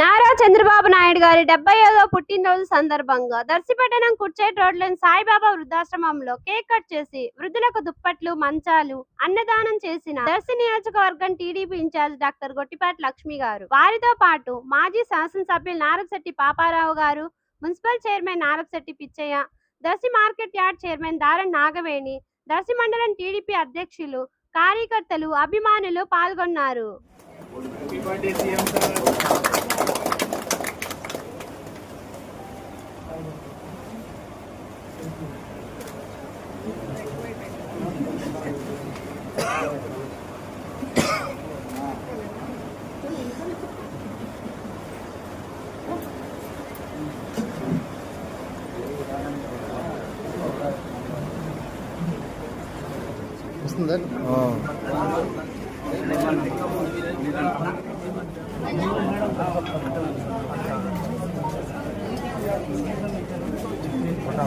నారా చంద్రబాబు నాయుడు గారి డెబ్బై ఐదో పుట్టినరోజు సందర్భంగా దర్శిపట్టణం కుర్చేట్ రోడ్లోని సాయిబాబా వృద్ధాశ్రమంలో కేక్ కట్ చేసి వృద్ధులకు దుప్పట్లు మంచాలు అన్నదానం చేసిన దర్శి నియోజకవర్గం TDP incharge doctor Gottipati Lakshmi గారు. వారితో పాటు మాజీ శాసనసభ్యులు నారపశెట్టి పాపారావు గారు municipal chairman Narapasetti Pichaiah Darsi market yard chairman Daran Nagaveni Darsi మండలం టీడీపీ అధ్యక్షులు కార్యకర్తలు అభిమానులు పాల్గొన్నారు. వస్తుందా ఫోటో